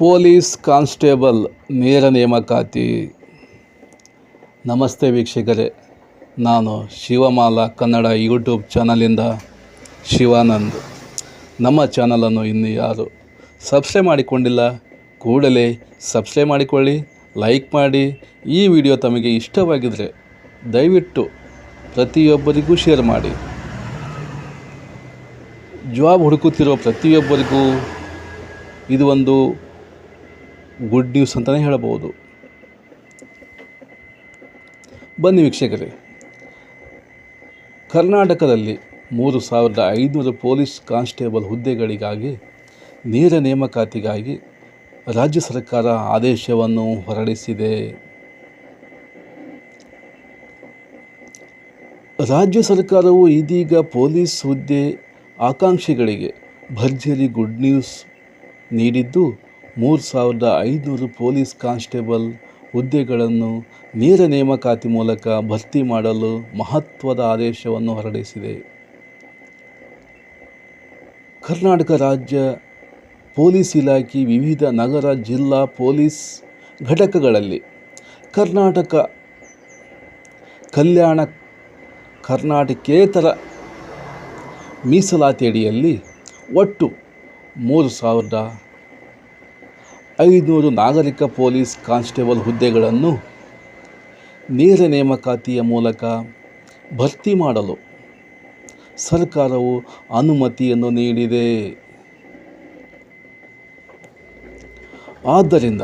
Police constable ನೇರ ನೇಮಕಾತಿ. ನಮಸ್ತೆ ವೀಕ್ಷಕರೇ, ನಾನು ಶಿವಮಾಲಾ ಕನ್ನಡ ಯೂಟ್ಯೂಬ್ ಚಾನಲಿಂದ ಶಿವಾನಂದ್. ನಮ್ಮ ಚಾನಲನ್ನು ಇನ್ನು ಯಾರು ಸಬ್ಸ್ಕ್ರೈಬ್ ಮಾಡಿಕೊಂಡಿಲ್ಲ, ಕೂಡಲೇ ಸಬ್ಸ್ಕ್ರೈಬ್ ಮಾಡಿಕೊಳ್ಳಿ, ಲೈಕ್ ಮಾಡಿ. ಈ ವಿಡಿಯೋ ತಮಗೆ ಇಷ್ಟವಾಗಿದ್ದರೆ ದಯವಿಟ್ಟು ಪ್ರತಿಯೊಬ್ಬರಿಗೂ ಶೇರ್ ಮಾಡಿ. ಜಾಬ್ ಹುಡುಕುತ್ತಿರೋ ಪ್ರತಿಯೊಬ್ಬರಿಗೂ ಇದು ಒಂದು ಗುಡ್ ನ್ಯೂಸ್ ಅಂತಲೇ ಹೇಳಬಹುದು ಬನ್ನಿ ವೀಕ್ಷಕರೇ. ಕರ್ನಾಟಕದಲ್ಲಿ ಮೂರು ಸಾವಿರದ ಐದುನೂರು ಪೊಲೀಸ್ ಕಾನ್ಸ್ಟೇಬಲ್ ಹುದ್ದೆಗಳಿಗಾಗಿ ನೇರ ನೇಮಕಾತಿಗಾಗಿ ರಾಜ್ಯ ಸರ್ಕಾರ ಆದೇಶವನ್ನು ಹೊರಡಿಸಿದೆ. ರಾಜ್ಯ ಸರ್ಕಾರವು ಇದೀಗ ಪೊಲೀಸ್ ಹುದ್ದೆ ಆಕಾಂಕ್ಷಿಗಳಿಗೆ ಭರ್ಜರಿ ಗುಡ್ ನ್ಯೂಸ್ ನೀಡಿದ್ದು ಮೂರು ಸಾವಿರದ ಐದುನೂರು ಪೊಲೀಸ್ ಕಾನ್ಸ್ಟೇಬಲ್ ಹುದ್ದೆಗಳನ್ನು ನೇರ ನೇಮಕಾತಿ ಮೂಲಕ ಭರ್ತಿ ಮಾಡಲು ಮಹತ್ವದ ಆದೇಶವನ್ನು ಹೊರಡಿಸಿದೆ. ಕರ್ನಾಟಕ ರಾಜ್ಯ ಪೊಲೀಸ್ ಇಲಾಖೆ ವಿವಿಧ ನಗರ, ಜಿಲ್ಲಾ ಪೊಲೀಸ್ ಘಟಕಗಳಲ್ಲಿ ಕರ್ನಾಟಕ ಕಲ್ಯಾಣ ಕರ್ನಾಟಕೇತರ ಮೀಸಲಾತಿ ಅಡಿಯಲ್ಲಿ ಒಟ್ಟು ಮೂರು ಸಾವಿರದ ಐದುನೂರು ನಾಗರಿಕ ಪೊಲೀಸ್ ಕಾನ್ಸ್ಟೇಬಲ್ ಹುದ್ದೆಗಳನ್ನು ನೇರ ನೇಮಕಾತಿಯ ಮೂಲಕ ಭರ್ತಿ ಮಾಡಲು ಸರ್ಕಾರವು ಅನುಮತಿಯನ್ನು ನೀಡಿದೆ. ಆದ್ದರಿಂದ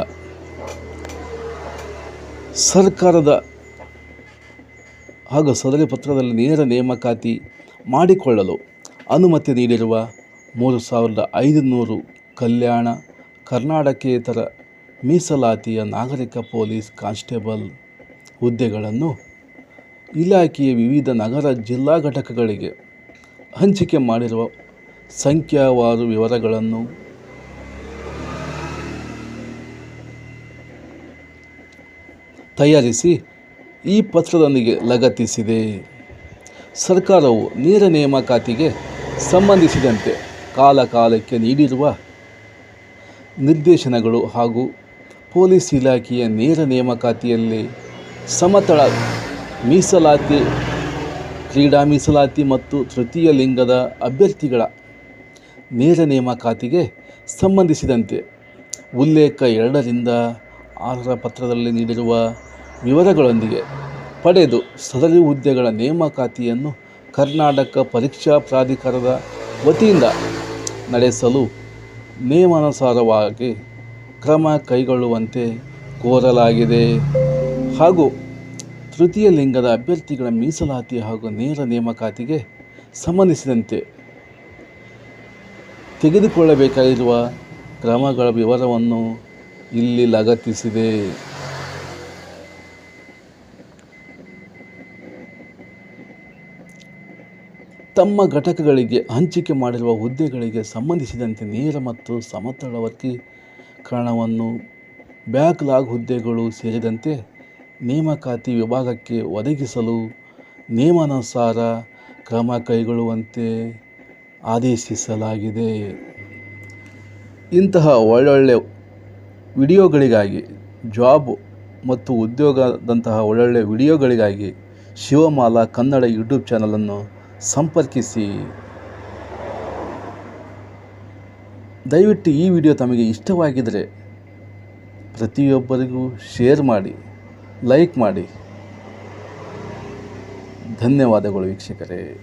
ಸರ್ಕಾರದ ಹಾಗೂ ಸದರಿ ಪತ್ರದಲ್ಲಿ ನೇರ ನೇಮಕಾತಿ ಮಾಡಿಕೊಳ್ಳಲು ಅನುಮತಿ ನೀಡಿರುವ ಮೂರು ಸಾವಿರದ ಐದುನೂರು ಕಲ್ಯಾಣ ಕರ್ನಾಟಕೇತರ ಮೀಸಲಾತಿಯ ನಾಗರಿಕ ಪೊಲೀಸ್ ಕಾನ್ಸ್ಟೇಬಲ್ ಹುದ್ದೆಗಳನ್ನು ಇಲಾಖೆಯ ವಿವಿಧ ನಗರ ಜಿಲ್ಲಾ ಘಟಕಗಳಿಗೆ ಹಂಚಿಕೆ ಮಾಡಿರುವ ಸಂಖ್ಯಾವಾರು ವಿವರಗಳನ್ನು ತಯಾರಿಸಿ ಈ ಪತ್ರದೊಂದಿಗೆ ಲಗತ್ತಿಸಿದೆ. ಸರ್ಕಾರವು ನೇರ ನೇಮಕಾತಿಗೆ ಸಂಬಂಧಿಸಿದಂತೆ ಕಾಲಕಾಲಕ್ಕೆ ನೀಡಿರುವ ನಿರ್ದೇಶನಗಳು ಹಾಗೂ ಪೊಲೀಸ್ ಇಲಾಖೆಯ ನೇರ ನೇಮಕಾತಿಯಲ್ಲಿ ಸಮತಳ ಮೀಸಲಾತಿ, ಕ್ರೀಡಾ ಮೀಸಲಾತಿ ಮತ್ತು ತೃತೀಯ ಲಿಂಗದ ಅಭ್ಯರ್ಥಿಗಳ ನೇರ ನೇಮಕಾತಿಗೆ ಸಂಬಂಧಿಸಿದಂತೆ ಉಲ್ಲೇಖ ಎರಡರಿಂದ ಆರರ ಪತ್ರದಲ್ಲಿ ನೀಡಿರುವ ವಿವರಗಳೊಂದಿಗೆ ಪಡೆದು ಸದರಿ ಹುದ್ದೆಗಳ ನೇಮಕಾತಿಯನ್ನು ಕರ್ನಾಟಕ ಪರೀಕ್ಷಾ ಪ್ರಾಧಿಕಾರದ ವತಿಯಿಂದ ನಡೆಸಲು ನಿಯಮಾನುಸಾರವಾಗಿ ಕ್ರಮ ಕೈಗೊಳ್ಳುವಂತೆ ಕೋರಲಾಗಿದೆ. ಹಾಗೂ ತೃತೀಯ ಲಿಂಗದ ಅಭ್ಯರ್ಥಿಗಳ ಮೀಸಲಾತಿ ಹಾಗೂ ನೇರ ನೇಮಕಾತಿಗೆ ಸಂಬಂಧಿಸಿದಂತೆ ತೆಗೆದುಕೊಳ್ಳಬೇಕಾಗಿರುವ ಕ್ರಮಗಳ ವಿವರವನ್ನು ಇಲ್ಲಿ ಲಗತ್ತಿಸಿದೆ. ತಮ್ಮ ಘಟಕಗಳಿಗೆ ಹಂಚಿಕೆ ಮಾಡಿರುವ ಹುದ್ದೆಗಳಿಗೆ ಸಂಬಂಧಿಸಿದಂತೆ ನೇರ ಮತ್ತು ಸಮತಳ ವರ್ಗೀಕರಣವನ್ನು ಬ್ಯಾಕ್ಲಾಗ್ ಹುದ್ದೆಗಳು ಸೇರಿದಂತೆ ನೇಮಕಾತಿ ವಿಭಾಗಕ್ಕೆ ಒದಗಿಸಲು ನಿಯಮಾನುಸಾರ ಕ್ರಮ ಕೈಗೊಳ್ಳುವಂತೆ ಆದೇಶಿಸಲಾಗಿದೆ. ಇಂತಹ ಒಳ್ಳೊಳ್ಳೆ ವಿಡಿಯೋಗಳಿಗಾಗಿ, ಜಾಬ್ ಮತ್ತು ಉದ್ಯೋಗದಂತಹ ಒಳ್ಳೊಳ್ಳೆ ವಿಡಿಯೋಗಳಿಗಾಗಿ ಶಿವಮಾಲಾ ಕನ್ನಡ ಯೂಟ್ಯೂಬ್ ಚಾನಲನ್ನು ಸಂಪರ್ಕಿಸಿ. ದಯವಿಟ್ಟು ಈ ವಿಡಿಯೋ ತಮಗೆ ಇಷ್ಟವಾಗಿದ್ದರೆ ಪ್ರತಿಯೊಬ್ಬರಿಗೂ ಶೇರ್ ಮಾಡಿ ಲೈಕ್ ಮಾಡಿ. ಧನ್ಯವಾದಗಳು ವೀಕ್ಷಕರೇ.